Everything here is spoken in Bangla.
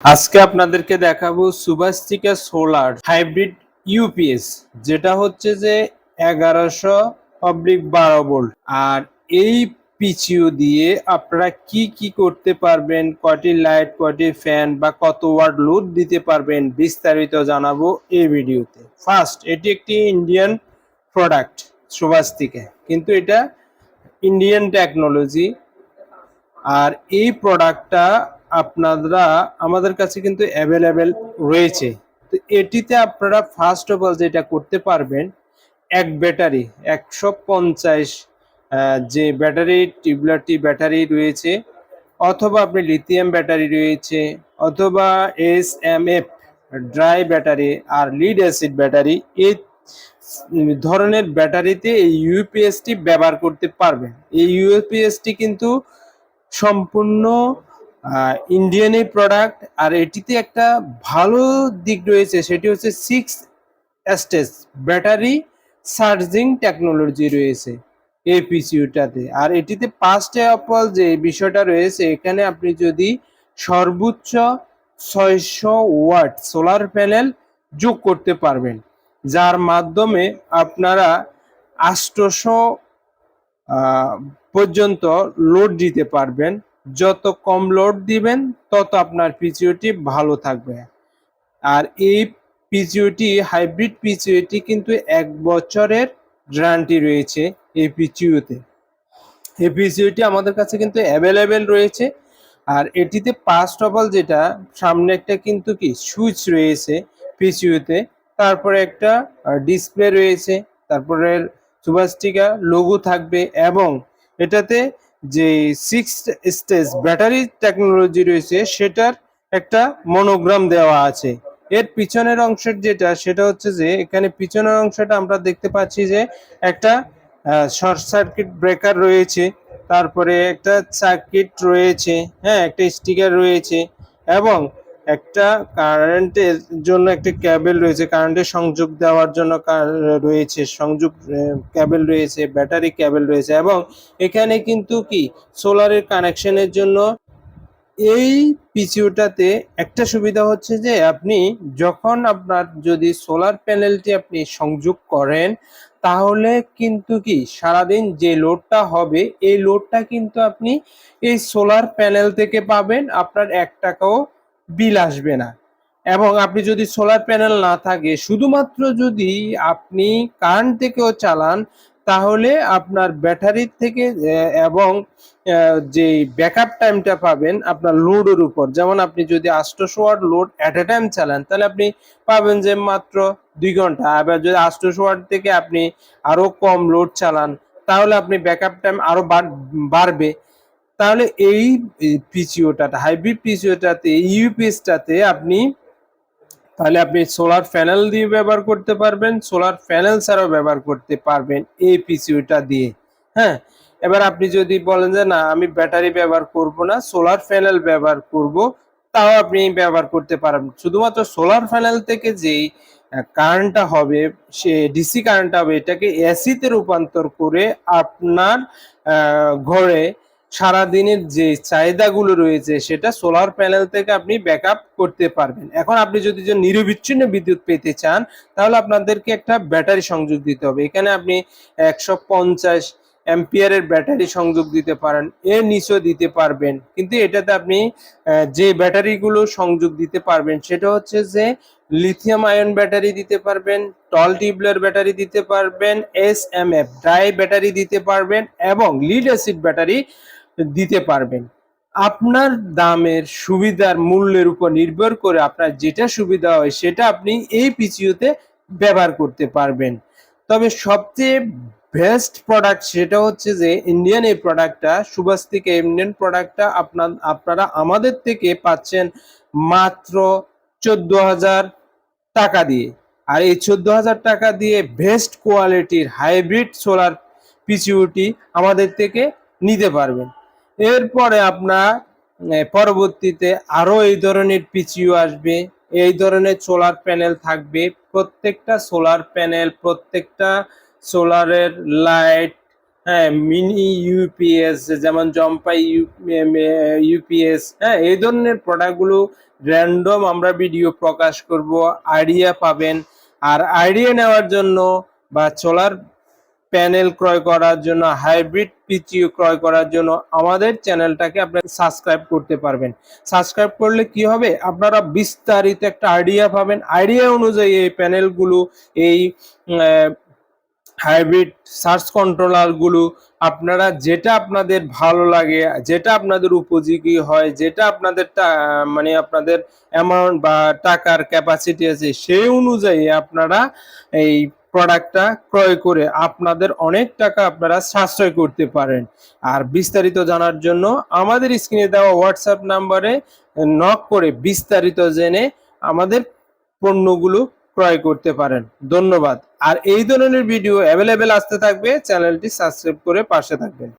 আজকে আপনাদেরকে দেখাবো সুভাষিকা সোলার হাইব্রিড ইউপিএস যেটা হচ্ছে যে এগারোশো অব্লিক বারো ভোল্ট আর এই পিচিউ দিয়ে আপনারা কি কি করতে পারবেন কয়টি লাইট কয়টি ফ্যান বা কত ওয়াট লোড দিতে পারবেন বিস্তারিত জানাব এই ভিডিওতে। ফার্স্ট এটি একটি ইন্ডিয়ান প্রোডাক্ট সুভাষিকা কিন্তু এটা ইন্ডিয়ান টেকনোলজি আর এই প্রোডাক্টটা আপনারা আমাদের কাছে কিন্তু অ্যাভেলেবেল রয়েছে। তো এটিতে আপনারা ফার্স্ট অফ অল যেটা করতে পারবেন, এক ব্যাটারি, একশো পঞ্চাশ যে ব্যাটারি টিউবলারটি ব্যাটারি রয়েছে, অথবা আপনি লিথিয়াম ব্যাটারি রয়েছে, অথবা S M F dry battery আর লিড অ্যাসিড ব্যাটারি এই ধরনের ব্যাটারিতে এই ইউপিএসটি ব্যবহার করতে পারবেন। এই ইউপিএসটি কিন্তু সম্পূর্ণ ইন্ডিয়ান এই প্রোডাক্ট আর এটিতে একটা ভালো দিক রয়েছে, সেটি হচ্ছে six stage battery charging technology রয়েছে এই পিসিউটাতে আর এটিতে পাঁচটা অপল যে বিষয়টা রয়েছে, এখানে আপনি যদি সর্বোচ্চ ছয়শো ওয়াট সোলার প্যানেল যোগ করতে পারবেন, যার মাধ্যমে আপনারা আষ্টশো পর্যন্ত লোড দিতে পারবেন। যত কম লোড দিবেন, তত আপনার পিচিওটি ভালো থাকবে। আর এই পিচিওটি হাইব্রিড পিচিওটি কিন্তু এক বছরের গ্যারান্টি রয়েছে এই পিচিওতে এই পিচিওটি আমাদের কাছে কিন্তু অ্যাভেলেবেল রয়েছে। আর এটিতে পাঁচ অফ অল যেটা, সামনে একটা কিন্তু কি সুইচ রয়েছে পিচিওতে তারপরে একটা ডিসপ্লে রয়েছে। তারপরে সুভাষটিকা লোগো থাকবে এবং এটাতে যে সিক্স স্টেজ ব্যাটারি টেকনোলজি রয়েছে, সেটার একটা মনোগ্রাম দেওয়া আছে। এর পিছনের অংশের যেটা, সেটা হচ্ছে যে, এখানে পিছনের অংশটা আমরা দেখতে পাচ্ছি যে, একটা শর্ট সার্কিট ব্রেকার রয়েছে, তারপরে একটা সার্কিট রয়েছে হ্যাঁ একটা স্টিকার রয়েছে, এবং একটা কারেন্টের জন্য একটা ক্যাবেল রয়েছে কারেন্টের সংযোগ দেওয়ার জন্য রয়েছে, সংযোগ ক্যাবেল রয়েছে ব্যাটারি ক্যাবেল রয়েছে এবং এখানে কিন্তু কি? সোলারের কানেকশনের জন্য এই পিচিওটাতে একটা সুবিধা হচ্ছে যে, আপনি যখন আপনার যদি সোলার প্যানেলটি আপনি সংযোগ করেন, তাহলে কিন্তু কি? সারাদিন যে লোডটা হবে, এই লোডটা কিন্তু আপনি এই সোলার প্যানেল থেকে পাবেন। আপনার এক টাকাও বিল আসবে না। এবং আপনি যদি সোলার প্যানেল না থাকে, শুধুমাত্র যদি আপনি কারেন্ট থেকেও চালান, তাহলে আপনার ব্যাটারির থেকে এবং যে ব্যাকআপ টাইমটা পাবেন আপনার লোডের উপর। যেমন আপনি যদি আষ্টশো watt load at a time চালান, তাহলে আপনি পাবেন যে মাত্র দুই ঘণ্টা। আবার যদি আষ্টশো ওয়াট থেকে আপনি আরও কম লোড চালান, তাহলে আপনি ব্যাকআপ টাইম আরও বাড়বে। তাহলে এই পিচিওটাতে, হাইব্রিড পিচিওটাতে ইউপিএসটাতে আপনি, তাহলে আপনি সোলার প্যানেল দিয়ে ব্যবহার করতে পারবেন, সোলার প্যানেল ছাড়াও ব্যবহার করতে পারবেন এই পিসিউটা দিয়ে হ্যাঁ? এবার আপনি যদি বলেন যে, না, আমি ব্যাটারি ব্যবহার করব না, সোলার প্যানেল ব্যবহার করব, তাও আপনি ব্যবহার করতে পারবেন। শুধুমাত্র সোলার প্যানেল থেকে যেই কারেন্টটা হবে, সে ডিসি কারেন্টটা হবে, এটাকে এসিতে রূপান্তর করে আপনার ঘরে সারাদিনের যে চাহিদাগুলো রয়েছে, সেটা সোলার প্যানেল থেকে আপনি ব্যাকআপ করতে পারবেন। এখন আপনি যদি নিরবিচ্ছিন্ন বিদ্যুৎ পেতে চান, তাহলে আপনাদেরকে একটা ব্যাটারি সংযোগ দিতে হবে। এখানে আপনি একশো পঞ্চাশ অ্যাম্পিয়ারের ব্যাটারি সংযোগ দিতে পারেন, এর নিচেও দিতে পারবেন। কিন্তু এটাতে আপনি যে ব্যাটারিগুলো সংযোগ দিতে পারবেন, সেটা হচ্ছে যে লিথিয়াম আয়ন ব্যাটারি দিতে পারবেন টল টিউবলার ব্যাটারি দিতে পারবেন S M F dry battery দিতে পারবেন এবং লিড অ্যাসিড ব্যাটারি দিতে পারবেন। আপনার দামের সুবিধার মূল্যের উপর নির্ভর করে আপনার যেটা সুবিধা হয় সেটা আপনি এই পিচিওতে ব্যবহার করতে পারবেন। তবে সবচেয়ে বেস্ট প্রোডাক্ট সেটা হচ্ছে যে ইন্ডিয়ান এই প্রোডাক্টটা সুভাষ থেকে ইন্ডিয়ান প্রোডাক্টটা আপনার, আপনারা আমাদের থেকে পাচ্ছেন মাত্র চোদ্দ হাজার টাকা দিয়ে। আর এই চোদ্দ হাজার টাকা দিয়ে বেস্ট কোয়ালিটির হাইব্রিড সোলার পিচিউটি আমাদের থেকে নিতে পারবেন। এরপরে আপনার পরবর্তীতে আরও এই ধরনের পিচিউ আসবে, এই ধরনের সোলার প্যানেল থাকবে, প্রত্যেকটা সোলার প্যানেল প্রত্যেকটা সোলারের লাইট হ্যাঁ মিনি ইউপিএস যেমন জম্পাই ইউপিএস হ্যাঁ এই ধরনের প্রোডাক্টগুলো র্যান্ডম আমরা ভিডিও প্রকাশ করব আইডিয়া পাবেন, আর আইডিয়া নেওয়ার জন্য বা সোলার প্যানেল ক্রয় করার জন্য, হাইব্রিড পিচিও ক্রয় করার জন্য আমাদের চ্যানেলটাকে আপনি সাবস্ক্রাইব করতে পারবেন। সাবস্ক্রাইব করলে কি হবে? আপনারা বিস্তারিত একটা আইডিয়া পাবেন। আইডিয়া অনুযায়ী এই প্যানেলগুলো, এই হাইব্রিড সার্চ কন্ট্রোলারগুলো আপনারা যেটা আপনাদের ভালো লাগে, যেটা আপনাদের উপযোগী হয়, যেটা আপনাদের মানে আপনাদের অ্যামাউন্ট বা টাকার ক্যাপাসিটি আছে, সেই অনুযায়ী আপনারা এই প্রোডাক্টটা ক্রয় করে আপনাদের অনেক টাকা আপনারা সাশ্রয় করতে পারেন। আর বিস্তারিত জানার জন্য আমাদের স্ক্রিনে দেওয়া হোয়াটসঅ্যাপ নাম্বারে নক করে বিস্তারিত জেনে আমাদের পণ্যগুলো ক্রয় করতে পারেন। ধন্যবাদ। আর এই ধরনের ভিডিও অ্যাভেলেবেল আসতে থাকবে। চ্যানেলটি সাবস্ক্রাইব করে পাশে থাকবেন।